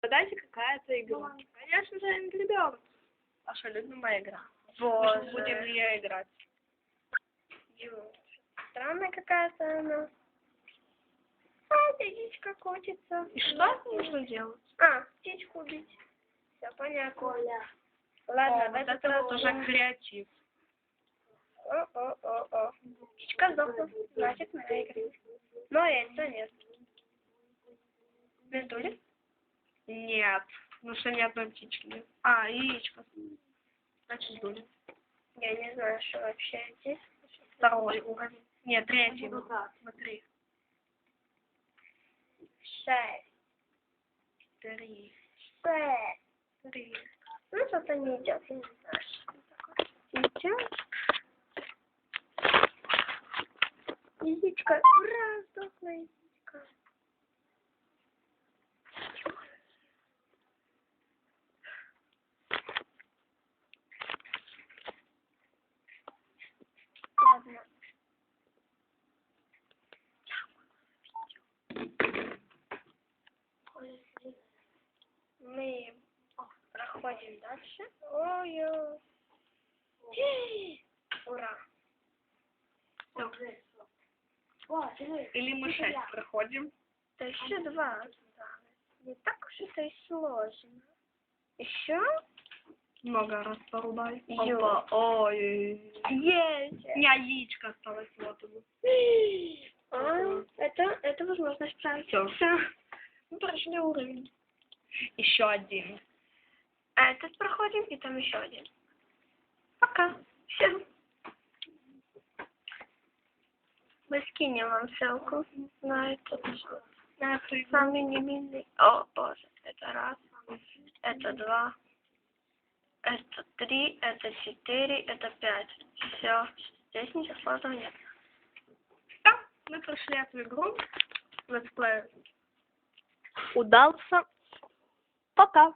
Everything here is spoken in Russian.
Угадайте, какая это игра. Конечно же, Angry Birds. Ваша любимая игра. Боже. Будем я играть? Странная какая-то она. А, птичка котится. И что нужно делать? А, птичку убить. Все понятно. Ладно, О, вот это вот уже креатив. О-о-о-о. Птичка сдохла. Значит, мы выиграли. Но яйца нет. Бездули? Нет. Ну что ни одной птички нет. А, яичко. Значит, сдули. Я не знаю, что вообще здесь. Второй уровень. Нет, третий. Смотри. Шесть. Три. Шесть. Три. Ну, что-то не идет, я не знаю, что это такое. Идет. Яичко. Ура, сдохла яичко. Ладно. Мы проходим дальше. Ой, ой. Ура. Или мы шесть проходим. Да еще два. Не так уж это и сложно. Еще? Много раз порубай. Опа. Ой. Есть. У меня яичко осталось. Вот оно. А, это, это возможно исправить. Всё. Всё. Мы прошли уровень. Еще один. А этот проходим, и там еще один. Пока. Все. Мы скинем вам ссылку на этот, на этот самый немильный. О, боже, это раз, это два, это три, это четыре, это пять. Все. Здесь ничего сложного нет. Да, мы прошли эту игру. Летсплей. Удался. Пока.